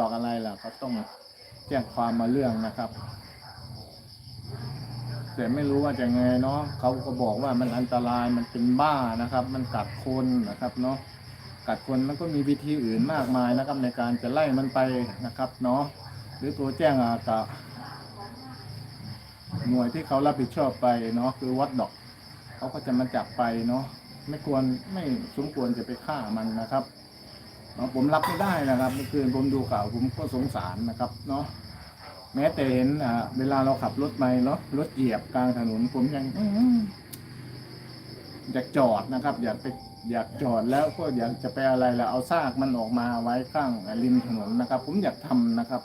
ดอกอะไรล่ะก็ต้องแจ้งความมาเรื่องนะครับ แต่ไม่รู้ว่าจะไงเนาะเขาก็บอกว่ามันอันตรายมันเป็นบ้านะครับ มันกัดคนนะครับเนาะกัดคนมันก็มีวิธีอื่นมากมายนะครับ ในการจะไล่มันไปนะครับเนาะหรือตัวแจ้งอากับหน่วยที่เขารับผิดชอบไปเนาะคือวัดดอก เขาก็จะมาจับไปเนาะไม่ควรไม่สมควรจะไปฆ่ามันนะครับ เนาะผมรับไม่ได้นะครับเมื่อคืนผมดูข่าวผมก็สงสารนะครับเนาะแม้แต่เห็นอ่าเวลาเราขับรถไปเนาะรถเหยียบกลางถนนผมยังอื้อหืออยากจอดนะครับ อยากไปอยากจอดแล้วก็อยากจะไปอะไรแล้วเอาซากมันออกมาไว้ข้างริมถนนนะครับ ผมอยากทำนะครับ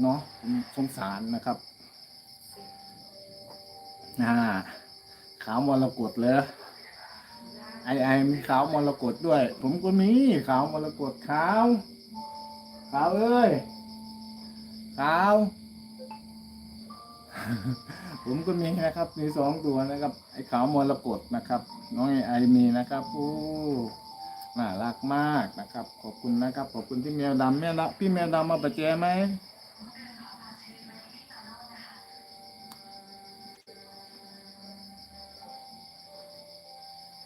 เนาะผมสงสารนะครับอ่าขาวมรกตเลย ไอไอมีขาวมรกตด้วย ผมก็มีขาวมรกตขาวขาวเอ้ยขาว ผมก็มีนะครับ มีสองตัวนะครับ ไอ้ขาวมรกตนะครับ น้องไอไอมีนะครับโอ้น่ารักมากนะครับ ขอบคุณนะครับ ขอบคุณพี่แมวดำแม่ละพี่แมวดำมาประแจไหม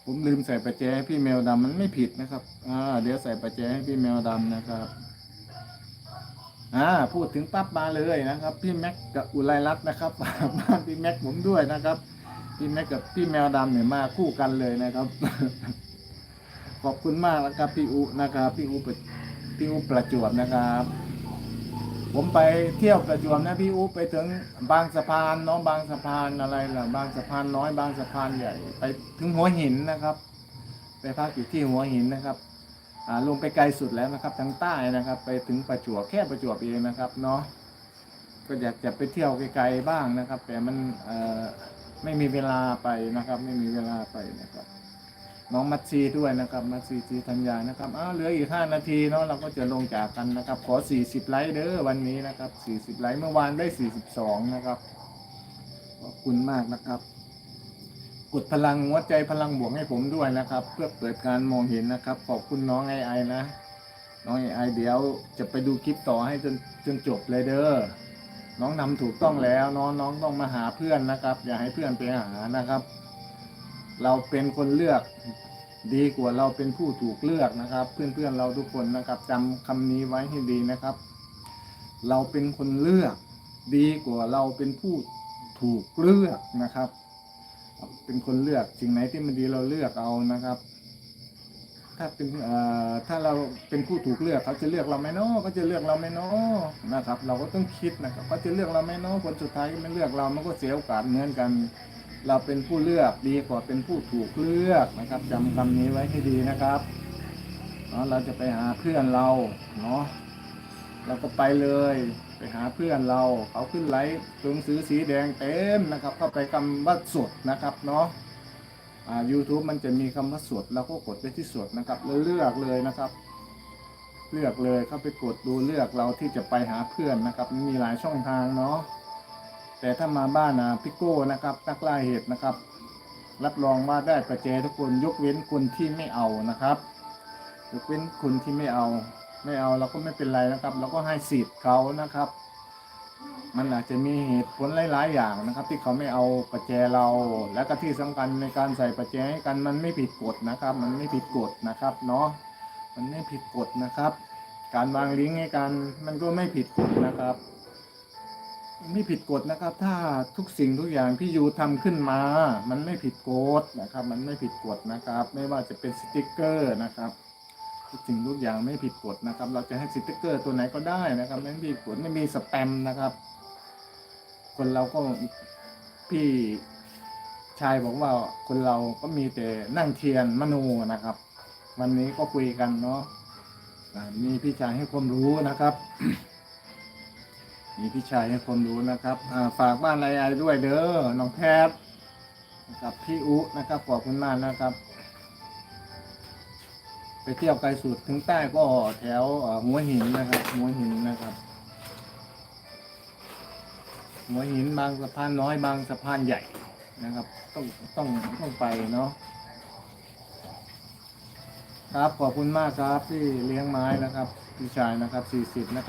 ผมลืมใส่ประแจให้พี่แมวดำมันไม่ผิดนะครับ อ่า เดี๋ยวใส่ประแจให้พี่แมวดำนะครับ อ่า พูดถึงปั๊บมาเลยนะครับ พี่แม็กกับอุไรรัตน์นะครับฝากบ้านพี่แม็กผมด้วยนะครับ พี่แม็กกับพี่แมวดำเนี่ยมาคู่กันเลยนะครับ ขอบคุณมากนะครับพี่อุนะครับพี่อุปพี่อุประจวบนะครับ ผมไปเที่ยวประจวบนะพี่อุไปถึงบางสะพานน้องบางสะพานอะไรล่ะ บางสะพานน้อยบางสะพานใหญ่ ไปถึงหัวหินนะครับ ไปพักอยู่ที่หัวหินนะครับอ่าลงไปไกลสุดแล้วนะครับทางใต้นะครับ ไปถึงประจวบแค่ประจวบเองนะครับเนาะก็อยากจะไปเที่ยวไกลๆบ้างนะครับ แต่มันเอ่อไม่มีเวลาไปนะครับ ไม่มีเวลาไปนะครับ น้องมัตซีด้วยนะครับ มัตซีจีธัญญานะครับอ้าวเหลืออีกห้านาทีเนาะเราก็จะลงจากกันนะครับ ขอสี่สิบไลค์เด้อวันนี้นะครับสี่สิบไลค์เมื่อวานได้สี่สิบสองนะครับ ขอบคุณมากนะครับ กดพลังหัวใจพลังบวกให้ผมด้วยนะครับ เพื่อเปิดการมองเห็นนะครับ ขอบคุณน้องไอไอนะ น้องไอไอเดี๋ยวจะไปดูคลิปต่อให้จนจนจบเลยเด้อน้องนำถูกต้องแล้วน้องน้องต้องมาหาเพื่อนนะครับ อย่าให้เพื่อนไปหานะครับ เราเป็นคนเลือกดีกว่าเราเป็นผู้ถูกเลือกนะครับ เพื่อนๆเราทุกคนนะครับจำคำนี้ไว้ให้ดีนะครับ เราเป็นคนเลือกดีกว่าเราเป็นผู้ถูกเลือกนะครับ เป็นคนเลือกสิ่งไหนที่มันดีเราเลือกเอานะครับ ถ้าเป็นถ้าเราเป็นผู้ถูกเลือกเขาจะเลือกเราไหมเนาะเขาจะเลือกเราไหมเนาะนะครับ เราก็ต้องคิดนะครับเขาจะเลือกเราไหมเนาะคนสุดท้ายก็ไม่เลือกเรา มันก็เสียโอกาสเหมือนกัน เราเป็นผู้เลือกดีกว่าเป็นผู้ถูกเลือกนะครับจำคำนี้ไว้ให้ดีนะครับเนาะเราจะไปหาเพื่อนเราเนาะเราก็ไปเลยไปหาเพื่อนเราเขาขึ้นไลฟ์ตัวหนังสือสีแดงเต็มนะครับ เข้าไปคำว่าสดนะครับเนาะอ่า YouTube มันจะมีคำว่าสดเราก็กดไปที่สดนะครับแล้วเลือกเลยนะครับ เลือกเลยเข้าไปกดดูเลือกเราที่จะไปหาเพื่อนนะครับ มีหลายช่องทางเนาะ แต่ถ้ามาบ้านนะพิโก้นะครับนักล่าเห็ดนะครับ รับรองว่าได้ประเจทุกคนยกเว้นคนที่ไม่เอานะครับยกเว้นคนที่ไม่เอา ไม่เอาเราก็ไม่เป็นไรนะครับเราก็ให้สิทธิ์เขานะครับ มันอาจจะมีเหตุผลหลายๆอย่างนะครับ ที่เขาไม่เอาประแจเรา และก็ที่สำคัญในการใส่ประแจให้กันมันไม่ผิดกฎนะครับ มันไม่ผิดกฎนะครับเนาะมันไม่ผิดกฎนะครับ การวางลิงก์ให้กันมันก็ไม่ผิดกฎนะครับ ไม่ผิดกฎนะครับ ถ้าทุกสิ่งทุกอย่างที่ยูทำขึ้นมา มันไม่ผิดกฎนะครับ มันไม่ผิดกฎนะครับ ไม่ว่าจะเป็นสติกเกอร์นะครับทุกสิ่งทุกอย่างไม่ผิดกฎนะครับ เราจะให้สติกเกอร์ตัวไหนก็ได้นะครับไม่ผิดกฎไม่มีสแปมนะครับ คนเราก็พี่ชายบอกว่าคนเราก็มีแต่นั่งเทียนมโนนะครับ วันนี้ก็คุยกันเนาะมีพี่ชายให้ความรู้นะครับ มีพี่ชายให้ความรู้นะครับฝากบ้านไอไอด้วยเด้อน้องแพทย์กับพี่อุนะครับขอบคุณมากนะครับ ไปเที่ยวไกลสุดถึงใต้ก็แถวหัวหินนะครับหัวหินนะครับหัวหินบางสะพานน้อยบางสะพานใหญ่นะครับ ต้องต้องต้องไปเนาะครับขอบคุณมากครับที่เลี้ยงไม้นะครับพี่ชายนะครับสี่สิบนะครับ